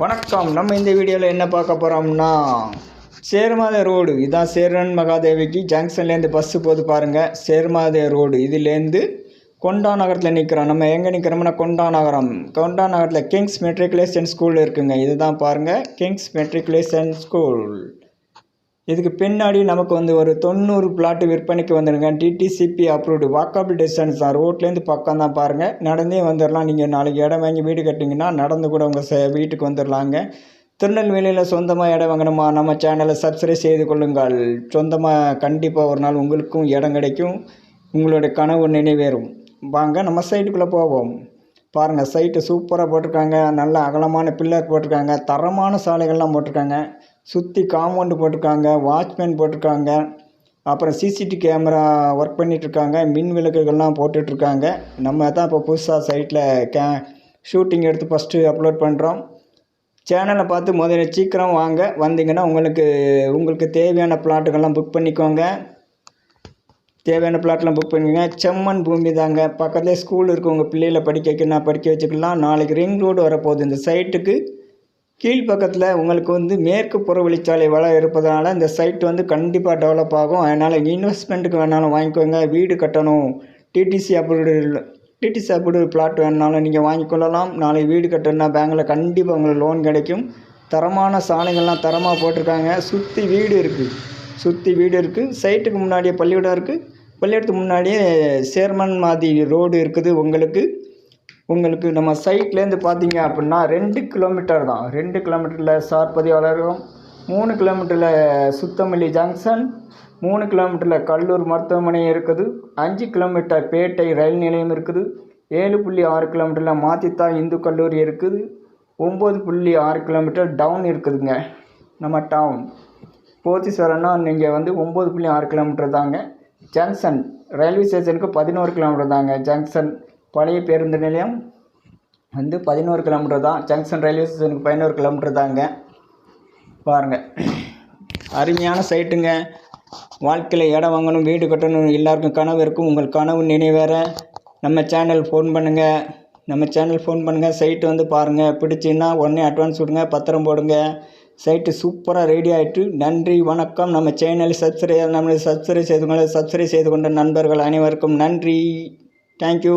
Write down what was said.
வணக்கம். நம்ம இந்த வீடியோவில் என்ன பார்க்க போகிறோம்னா சேர்மாதே ரோடு. இதான் சேரன் மகாதேவிக்கு ஜங்ஷன்லேருந்து பஸ்ஸு போகுது பாருங்கள் சேர்மாதே ரோடு. இதுலேருந்து கொண்டா நகரத்தில் நிற்கிறோம் நம்ம எங்கே நிற்கிறோம்னா கொண்டா நகரம். கொண்டா நகரத்தில் கிங்ஸ் மெட்ரிகுலேஷன் ஸ்கூல் இருக்குங்க. இதுதான் பாருங்கள் கிங்ஸ் மெட்ரிகுலேஷன் ஸ்கூல். இதுக்கு பின்னாடி நமக்கு வந்து ஒரு தொண்ணூறு பிளாட்டு விற்பனைக்கு வந்துடுங்க டிடிசிபி அப்ரூவ்டு வாக்கபிள் டிஸ்டன்ஸ் தான். ரோட்லேருந்து பக்கம் தான் பாருங்கள் நடந்தே வந்துடலாம் நீங்கள் நாளைக்கு இடம் வாங்கி வீடு கட்டிங்கன்னா நடந்து கூட உங்கள் ச வீட்டுக்கு வந்துடலாங்க திருநெல்வேலியில் சொந்தமாக இடம் வாங்கணுமா? நம்ம சேனலை சப்ஸ்கிரைப் செய்து கொள்ளுங்கள். சொந்தமாக கண்டிப்பாக ஒரு நாள் உங்களுக்கும் இடம் கிடைக்கும். உங்களுடைய கனவு நினைவேறும் வாங்க நம்ம சைட்டுக்குள்ளே போவோம். பாருங்கள் சைட்டு சூப்பராக போட்டிருக்காங்க. நல்ல அகலமான பில்லர் போட்டிருக்காங்க. தரமான சாலைகள்லாம் போட்டிருக்காங்க. சுற்றி காம்பவுண்டு போட்டிருக்காங்க வாட்ச்மேன் போட்டிருக்காங்க அப்புறம் சிசிடி கேமரா ஒர்க் பண்ணிகிட்ருக்காங்க மின் விளக்குகள்லாம் போட்டுட்ருக்காங்க நம்ம தான் இப்போ புதுசாக சைட்டில் கே ஷூட்டிங் எடுத்து ஃபஸ்ட்டு அப்லோட் பண்ணுறோம் சேனலை பார்த்து முதல்ல சீக்கிரம் வாங்க. வந்தீங்கன்னா உங்களுக்கு உங்களுக்கு தேவையான பிளாட்டுகள்லாம் புக் பண்ணிக்கோங்க. தேவையான பிளாட்லாம் புக் பண்ணிக்கோங்க. செம்மண் பூமி தாங்க. பக்கத்துலேயே ஸ்கூல் இருக்குது உங்கள் பிள்ளைகளை படிக்க வைக்கணும் படிக்க வச்சுக்கலாம். நாளைக்கு ரிங் ரோடு வரப்போகுது. இந்த சைட்டுக்கு கீழ்ப்பக்கத்தில் உங்களுக்கு வந்து மேற்கு புறவழிச்சாலை வளம் இருப்பதனால இந்த சைட் வந்து கண்டிப்பாக டெவலப் ஆகும். அதனால் இன்வெஸ்ட்மெண்ட்டுக்கு வேணாலும் வாங்கிக்கோங்க. வீடு கட்டணும். DTC approved DTC approved plot வேணாலும் நீங்கள் வாங்கிக்கொள்ளலாம் நாளை வீடு கட்டணும்னா பேங்கில் கண்டிப்பாக உங்களுக்கு லோன் கிடைக்கும். தரமான சாலைகள்லாம் தரமாக போட்டிருக்காங்க. சுற்றி வீடு இருக்குது சுற்றி வீடு இருக்குது சைட்டுக்கு முன்னாடியே பள்ளிக்கூடம் இருக்குது பள்ளியூடத்துக்கு முன்னாடியே சேர்மன் மாதிரி ரோடு இருக்குது உங்களுக்கு. உங்களுக்கு நம்ம சைட்லேருந்து பார்த்தீங்க அப்படின்னா ரெண்டு கிலோமீட்டர் தான். ரெண்டு கிலோமீட்டரில் சார்பதி வளரும் மூணு கிலோமீட்டரில் சுத்தமல்லி ஜங்ஷன் மூணு கிலோமீட்டரில் கல்லூர் மருத்துவமனை இருக்குது. அஞ்சு கிலோமீட்டர் பேட்டை ரயில் நிலையம் இருக்குது. ஏழு புள்ளி ஆறு கிலோமீட்டரில் மாத்தித்தா இந்து கல்லூரி இருக்குது. ஒம்பது புள்ளி ஆறு கிலோமீட்டர் டவுன் இருக்குதுங்க நம்ம டவுன் போத்தீஸ்வரம்னா நீங்கள் வந்து ஒம்பது புள்ளி ஆறு கிலோமீட்டர் தாங்க. ஜங்ஷன் ரயில்வே ஸ்டேஷனுக்கு பதினோரு கிலோமீட்டர் தாங்க. ஜங்ஷன் பழைய பேருந்து நிலையம் வந்து பதினோரு கிலோமீட்டர் தான். ஜங்ஷன் ரயில்வே ஸ்டேஷனுக்கு பதினோரு கிலோமீட்டர் தாங்க. பாருங்கள் அருமையான சைட்டுங்க. வாழ்க்கையில் இடம் வாங்கணும் வீடு கட்டணும் எல்லாருக்கும் கனவு இருக்கும். உங்கள் கனவு நினைவேற. நம்ம சேனல் ஃபோன் பண்ணுங்கள் நம்ம சேனல் ஃபோன் பண்ணுங்கள் சைட்டு வந்து பாருங்கள் பிடிச்சின்னா உடனே அட்வான்ஸ் விடுங்க பத்திரம் போடுங்க. சைட்டு சூப்பராக ரெடி ஆகிட்டு நன்றி வணக்கம். நம்ம சேனல் சப்ஸ்கிரைப் நம்மளை சப்ஸ்கிரைப் செய்து கொண்டு சப்ஸ்கிரைப் செய்து கொண்ட நண்பர்கள் அனைவருக்கும் நன்றி. தேங்க்யூ